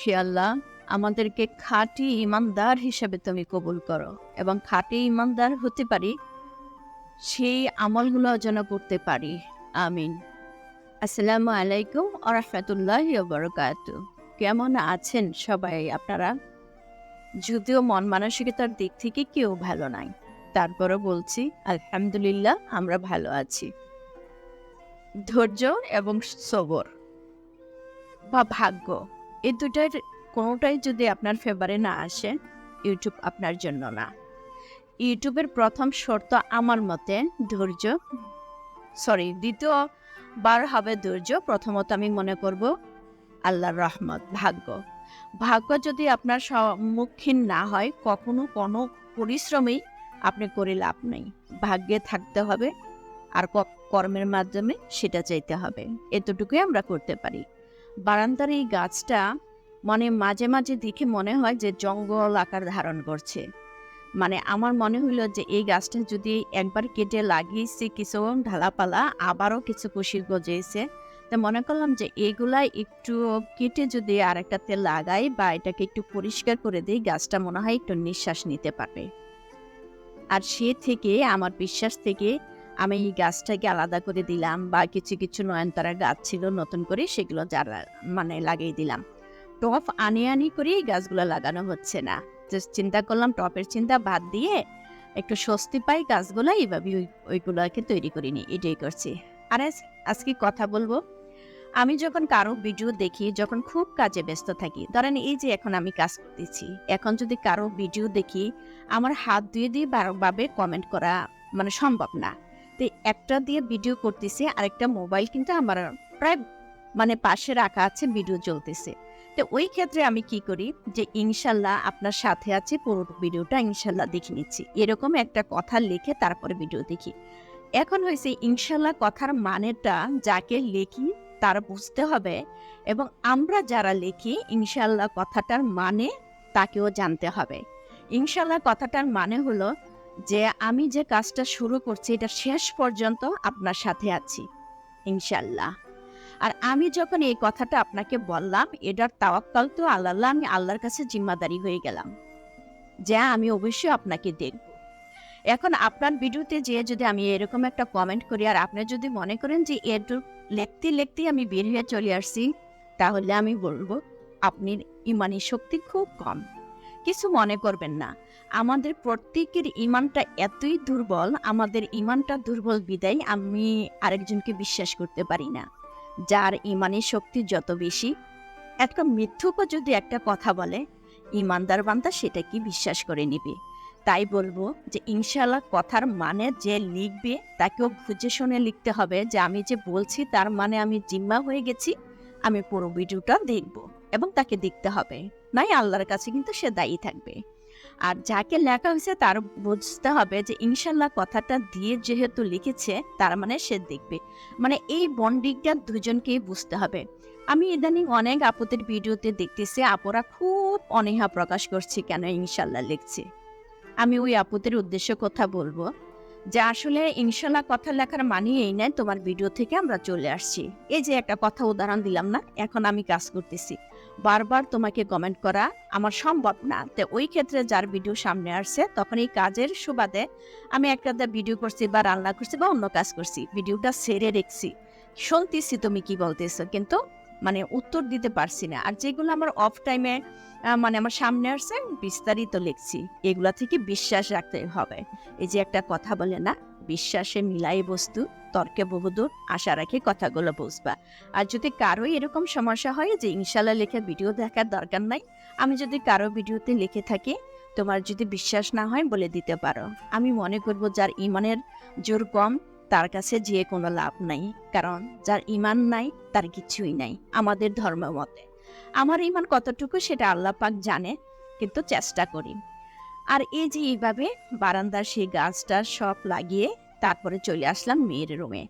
হে আল্লাহ, আমাদেরকে খাঁটি ইমানদার হিসেবে তুমি কবুল করো এবং খাঁটি ইমানদার হতে পারি, সেই আমলগুলো যেন করতে পারি। আমিন। আসসালামু আলাইকুম আরহামতুল্লাহ বরকাত। কেমন আছেন সবাই আপনারা? যদিও মন মানসিকতার দিক থেকে কেউ ভালো নাই, তারপরও বলছি, আলহামদুলিল্লাহ, আমরা ভালো আছি। ধৈর্য এবং সবর বা ভাগ্য, এই দুটার কোনোটাই যদি আপনার ফেভারে না আসে ইউটিউব আপনার জন্য না। ইউটিউবের প্রথম শর্ত আমার মতে ধৈর্য সরি দ্বিতীয় বার হবে ধৈর্য, প্রথমত আমি মনে করব আল্লাহর রহমত, ভাগ্য। ভাগ্য যদি আপনার সম্মুখীন না হয়, কখনো কোনো পরিশ্রমেই আপনি করে লাভ নেই। ভাগ্যে থাকতে হবে আর কর্মের মাধ্যমে সেটা চাইতে হবে। এতটুকুই আমরা করতে পারি। বারান্দার এই গাছটা মানে মাঝে মাঝে দেখে মনে হয় যে জঙ্গল আকার ধারণ করছে। মানে আমার মনে হইল যে এই গাছটা যদি একবার কেটে লাগিয়েছে কিছু ঢালাপালা, আবারও কিছু কুশি গজেছে তো মনে করলাম যে এগুলা একটু কেটে যদি আর একটাতে লাগাই বা এটাকে একটু পরিষ্কার করে দিই, গাছটা মনে হয় একটু নিঃশ্বাস নিতে পারবে। আর সে থেকে, আমার বিশ্বাস থেকে আমি এই গাছটাকে আলাদা করে দিলাম বা কিছু কিছু নয়নতারা গাছ ছিল নতুন করে সেগুলো যারা মানে লাগিয়ে দিলাম। টপ আনি আনি করে এই গাছগুলো লাগানো হচ্ছে না। জাস্ট চিন্তা করলাম টপের চিন্তা বাদ দিয়ে একটু স্বস্তি পাই গাছগুলো এইভাবে ওই ওইগুলোকে তৈরি করিনি এটাই করছি। আর আজকে কথা বলব আমি যখন কারও ভিডিও দেখি যখন খুব কাজে ব্যস্ত থাকি ধরেন এই যে এখন আমি কাজ করতেছি এখন যদি কারও ভিডিও দেখি আমার হাত দিয়ে দিয়ে বারোভাবে কমেন্ট করা মানে সম্ভব না। তো একটা দিয়ে ভিডিও করতেছি, আরেকটা মোবাইল কিন্তু আমার প্রায় মানে পাশে রাখা আছে ভিডিও চলতেছে। তো ওই ক্ষেত্রে আমি কি করি যে ইনশাল্লাহ আপনার সাথে আছে পুরো ভিডিওটা ইনশাল্লাহ দেখে নিচ্ছি। এরকম একটা কথা লিখে তারপরে ভিডিও দেখি। এখন হয়েছে ইনশাল্লাহ কথার মানেটা যাকে লিখি তার বুঝতে হবে এবং আমরা যারা লিখি ইনশাল্লাহ কথাটার মানে তাকেও জানতে হবে। ইনশাল্লাহ কথাটার মানে হলো যে আমি যে কাজটা শুরু করছি, এটা শেষ পর্যন্ত আপনার সাথে আছি ইনশাল্লাহ আর আমি যখন এই কথাটা আপনাকে বললাম, এটার তাওয়াক্কাল তো আল্লাহ আমি আল্লাহর কাছে জিম্মাদারি হয়ে গেলাম যে আমি অবশ্যই আপনাকে দেখব। এখন আপনার ভিডিওতে যে যদি আমি এরকম একটা কমেন্ট করি, আর আপনি যদি মনে করেন যে এটু লিখতে লিখতে আমি বের হয়ে চলে আসছি, তাহলে আমি বলব আপনি ইমানি শক্তি খুব কম। কিছু মনে করবেন না। আমাদের প্রত্যেকের ইমানটা এতই দুর্বল, আমাদের ইমানটা দুর্বল বিদায় আমি আরেকজনকে বিশ্বাস করতে পারি না। যার ইমানের শক্তি যত বেশি, একটা মিথ্যুকও যদি একটা কথা বলে, ইমানদার বান্দা সেটা কি বিশ্বাস করে নিবে? তাই বলব যে ইনশাল্লাহ কথার মানে যে লিখবে, তাকেও বুঝে শুনে লিখতে হবে যে আমি যে বলছি তার মানে আমি জিম্মা হয়ে গেছি, আমি পুরো ভিডিওটা দেখব এবং তাকে দেখতে হবে। নাই আল্লাহর কাছে, কিন্তু সে দায়ী থাকবে। আর যাকে লেখা হয়েছে তার বুঝতে হবে যে ইনশাল্লাহ কথাটা দিয়ে যেহেতু লিখেছে, তার মানে সে দেখবে। মানে এই বন্ডিংটা দুজনকেই বুঝতে হবে। আমি ইদানিং অনেক আপুদের ভিডিওতে দেখতেছি, আপুরা খুব অনীহা প্রকাশ করছে কেন ইনশাল্লাহ লিখছে। আমি ওই আপুদের উদ্দেশ্য কথা বলব যে আসলে ইনশাল্লাহ কথা লেখার মানি এই নয় তোমার ভিডিও থেকে আমরা চলে আসছি। এই যে একটা কথা উদাহরণ দিলাম না, এখন আমি কাজ করতেছি। বারবার তোমাকে কমেন্ট করা আমার সম্ভব না। তো ওই ক্ষেত্রে যার ভিডিও সামনে আসছে তখন এই কাজের সুবাদে আমি একটা ভিডিও করছি বা রান্না করছি বা অন্য কাজ করছি ভিডিওটা সেরে রেখছি। শুনতেছি তুমি কি বলতেছো, কিন্তু মানে উত্তর দিতে পারছি না। আর যেগুলো আমার অফ টাইমে মানে আমার সামনে আসছে, বিস্তারিত লিখছি। এগুলা থেকে বিশ্বাস রাখতে হবে। এই যে একটা কথা বলে না বিশ্বাসে মিলাই বস্তু, তর্কে বহুদূর, আশা রাখি কথাগুলো বুঝবা। আর যদি কারও এরকম সমস্যা হয় যে ইনশাল্লাহ লেখা ভিডিও দেখার দরকার নাই, আমি যদি কারও ভিডিওতে লিখে থাকি, তোমার যদি বিশ্বাস না হয় বলে দিতে পারো। আমি মনে করব যার ইমানের জোর কম, তার কাছে যেয়ে কোনো লাভ নাই। কারণ যার ইমান নাই, তার কিছুই নাই, আমাদের ধর্ম মতে। আমার ইমান কতটুকু সেটা আল্লাহ পাক জানে, কিন্তু চেষ্টা করি। আর এই যে এইভাবে বারান্দার সেই গাছটা সব লাগিয়ে তারপরে চলে আসলাম মেয়ের রুমে।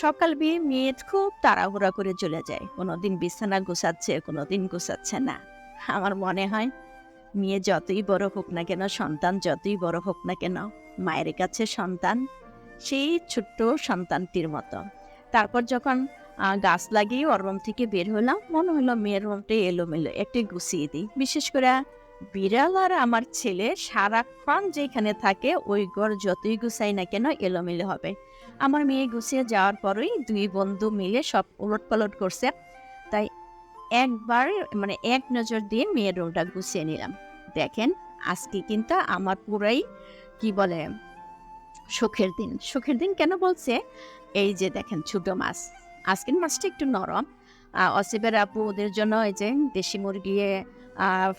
সকাল বিয়ে মেয়ে খুব তাড়াহুড়া করে চলে যায়। কোনোদিন বিছানা গোছাচ্ছে, কোনোদিন গোছাচ্ছে না। আমার মনে হয় মেয়ে যতই বড় হোক না কেন, সন্তান যতই বড় হোক না কেন, মায়ের কাছে সন্তান সেই ছোট্ট সন্তানটির মতো। তারপর যখন গাছ লাগিয়ে ওর রুম থেকে বের হলাম, মনে হলো মেয়ের রুমটা এলোমেলো, একটু গুছিয়ে দিই। বিশেষ করে বিড়াল আর আমার ছেলে সারাক্ষণ যেখানে থাকে, ওই ঘর যতই গুছাই না কেন এলোমেলো হবে। আমার মেয়ে গুছিয়ে যাওয়ার পরেই দুই বন্ধু মিলে সব উলট পালট করছে। তাই একবার মানে এক নজর দিয়ে মেয়ের রুমটা গুছিয়ে নিলাম। দেখেন, আজকে কিন্তু আমার পুরাই, কি বলে, সুখের দিন। সুখের দিন কেন বলছে? এই যে দেখেন, ছোট মাছ। আজকের মাছটা একটু নরম। অসিবের আপু ওদের জন্য এই যে দেশি মুরগি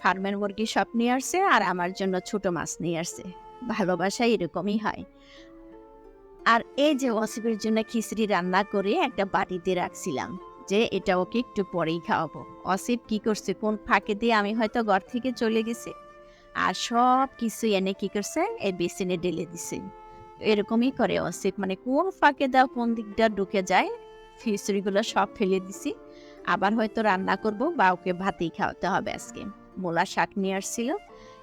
ফার্মের মুরগি সব নিয়ে আসছে আর আমার জন্য ছোট মাছ নিয়ে আসছে। ভালোবাসা এরকমই হয়। আর এই যে অসিবের জন্য খিচড়ি রান্না করে একটা বাটিতে রাখছিলাম যে এটা ওকে একটু পরেই খাওয়াবো। অসিব কি করছে? কোন ফাঁকে দিয়ে আমি হয়তো ঘর থেকে চলে গেছি। আর সব কিছু এনে কি করছে? এই বেসিনে ঢেলে দিছে। এরকমই করে অসিব মানে কোন ফাঁকে দেওয়া কোন দিকটা ঢুকে যায়, খিচুড়িগুলো সব ফেলে দিছি। আবার হয়তো রান্না করব বা ওকে ভাতেই খাওয়াতে হবে আজকে। মোলা শাক নিয়ে আসছিল।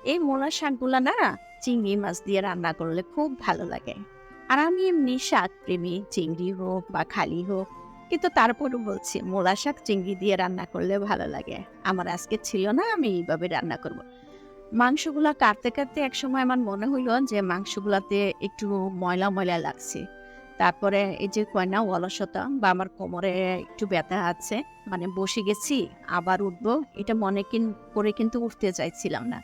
এই মোলা শাকগুলো না, চিংড়ি মাছ দিয়ে রান্না করলে খুব ভালো লাগে। আর আমি এমনি শাক প্রেমী, চিংড়ি হোক বা খালি হোক, কিন্তু তারপরও বলছি মোলা শাক চিংড়ি দিয়ে রান্না করলে ভালো লাগে। আমার আজকে ছিল না, আমি এইভাবে রান্না করব। মাংসগুলো কাটতে কাটতে একসময় আমার মনে হইল যে মাংসগুলোতে একটু ময়লা ময়লা লাগছে। তারপরে এই যে কয়না অলসতা বা আমার কোমরে একটু ব্যথা আছে মানে বসে গেছি, আবার উঠবো, এটা মনে কিন- করে কিন্তু উঠতে চাইছিলাম না।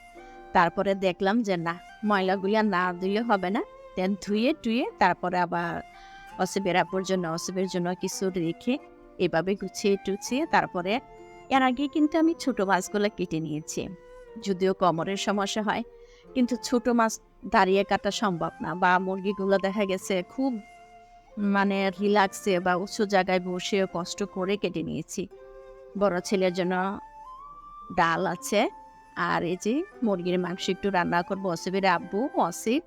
তারপরে দেখলাম যে না, ময়লাগুলো না দিলে হবে না। দেন ধুয়ে টুয়ে তারপরে আবার অসিবের আপুর জন্য অসিবের জন্য কিছু রেখে এভাবে গুছিয়ে টুছিয়ে তারপরে এর আগে কিন্তু আমি ছোট মাছগুলো কেটে নিয়েছি। যদিও কোমরের সমস্যা হয়, কিন্তু ছোট মাছ দাঁড়িয়ে কাটা সম্ভব না বা মুরগিগুলো দেখা গেছে খুব মানে রিল্যাক্সে বা উঁচু জায়গায় বসে কষ্ট করে কেটে নিয়েছি। বড় ছেলের জন্য ডাল আছে, আর এই যে মুরগির মাংস একটু রান্না করব অসিবের আব্বু অসিব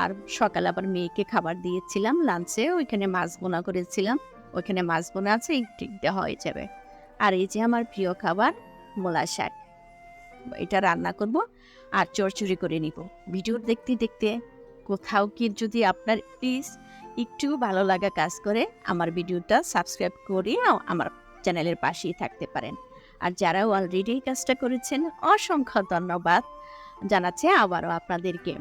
আর সকালে আবার মেয়েকে খাবার দিয়েছিলাম লাঞ্চে ওইখানে মাছ বোনা করেছিলাম, ওইখানে মাছ বোনা আছে, একটু হয়ে যাবে। আর এই যে আমার প্রিয় খাবার মোলা শাক, এটা রান্না করব আর চড়চড়ি করে নিব। ভিডিও দেখতে দেখতে কোথাও কি যদি আপনার প্লিজ একটু ভালো লাগা কাজ করে আমার ভিডিওটা সাবস্ক্রাইব করে আমার চ্যানেলের পাশেই থাকতে পারেন। আর যারা অলরেডি এই কাজটা করেছেন, অসংখ্য ধন্যবাদ জানাচ্ছে আবারও আপনাদেরকে।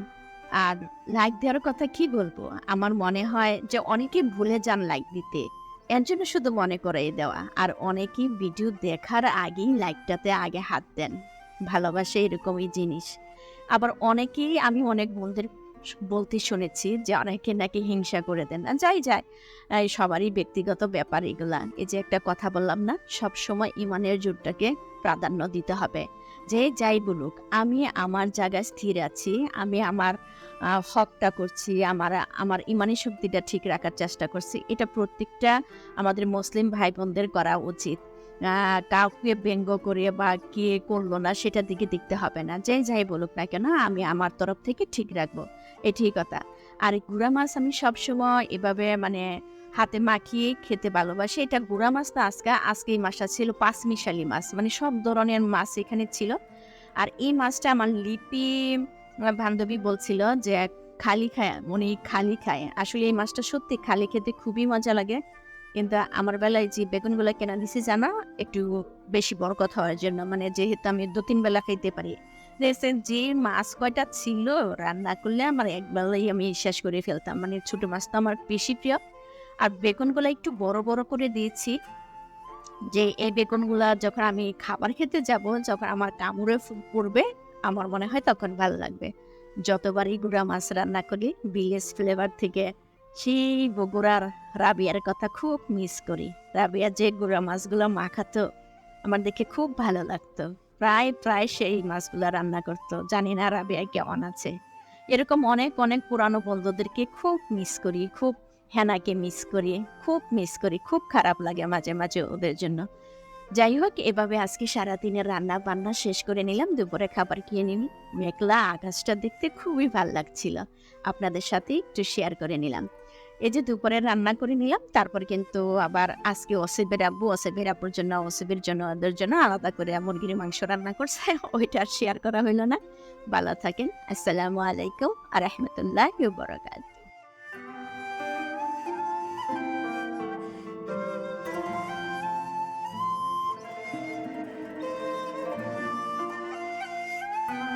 আর লাইক দেওয়ার কথা কি বলব? আমার মনে হয় যে অনেকে ভুলে যান লাইক দিতে। এর জন্য শুধু মনে করাই দেওয়া। আর অনেকেই ভিডিও দেখার আগেই লাইকটাতে আগে হাত দেন। ভালোবাসে এরকমই জিনিস। আবার অনেকেই, আমি অনেক বন্ধুদের বলতে শুনেছি যে অনেকে নাকি হিংসা করে দেন। না যাই যায় সবারই ব্যক্তিগত ব্যাপার এগুলা। এই যে একটা কথা বললাম না সব সময় ইমানের জোরটাকে প্রাধান্য দিতে হবে। যে যাই বলুক, আমি আমার জায়গায় স্থির আছি, আমি আমার হকটা করছি, আমার আমার ইমানি শক্তিটা ঠিক রাখার চেষ্টা করছি, এটা প্রত্যেকটা আমাদের মুসলিম ভাই বোনদের করা উচিত। কাউকে ব্যঙ্গ করে বা কে করল না সেটার দিকে দেখতে হবে না। যে যাই বলুক না কেন, আমি আমার তরফ থেকে ঠিক রাখব। এটাই কথা। আর গুড়া মাছ আমি সবসময় এভাবে মানে হাতে মাখিয়ে খেতে ভালোবাসি। এটা গুড়া মাছ না আজকে আজকে এই মাছটা ছিল পাঁচ মিশালি মাছ। মানে সব ধরনের মাছ এখানে ছিল। আর এই মাছটা আমার লিপি বান্ধবী বলছিল যে খালি খায় উনি খালি খায়। আসলে এই মাছটা সত্যি খালি খেতে খুবই মজা লাগে। কিন্তু আমার বেলায় যে বেগুনগুলো কেনা দিছি জানা, একটু বেশি বড় কথা হওয়ার জন্য। মানে যেহেতু আমি দু তিন বেলা খাইতে পারি। যে মাছ কয়টা ছিল রান্না করলে আমার একবেলাই আমি শেষ করে ফেলতাম। মানে ছোট মাছ তো আমার বেশি প্রিয়। আর বেগুনগুলো একটু বড় বড় করে দিয়েছি। যে এই বেগুনগুলা যখন আমি খাবার খেতে যাব, যখন আমার কামড়ে পড়বে, আমার মনে হয় তখন ভালো লাগবে। যতবারই গুড়া মাছ রান্না করি বিলেজ ফ্লেভার থেকে সেই বগুড়ার রাবিয়ার কথা খুব মিস করি। রাবিয়া যে গুড়া মাছগুলো মাখাতো, আমার দেখে খুব ভালো লাগতো। প্রায় প্রায় সেই মাছগুলো রান্না করতো। জানি না রাবিয়া কেমন আছে। এরকম অনেক অনেক পুরানো বন্ধুদেরকে খুব মিস করি, খুব হেনাকে মিস করি, খুব মিস করি, খুব খারাপ লাগে মাঝে মাঝে ওদের জন্য। যাই হোক, এভাবে আজকে সারাদিনের রান্না বান্না শেষ করে নিলাম, দুপুরে খাবার খেয়ে নিলাম। মেঘলা আকাশটা দেখতে খুবই ভালো লাগছিল। আপনাদের সাথে একটু শেয়ার করে নিলাম। এই যে দুপুরে রান্না করে নিলাম, তারপর কিন্তু আবার আজকে অসিবের আব্বু অসিবের আব্বুর জন্য অসেবের জন্য ওদের জন্য আলাদা করে মুরগির মাংস রান্না করছে, ওইটা আর শেয়ার করা হইল না। ভালো থাকেন, আসসালামু আলাইকুম আর রহমতুল্লাহ বরকাত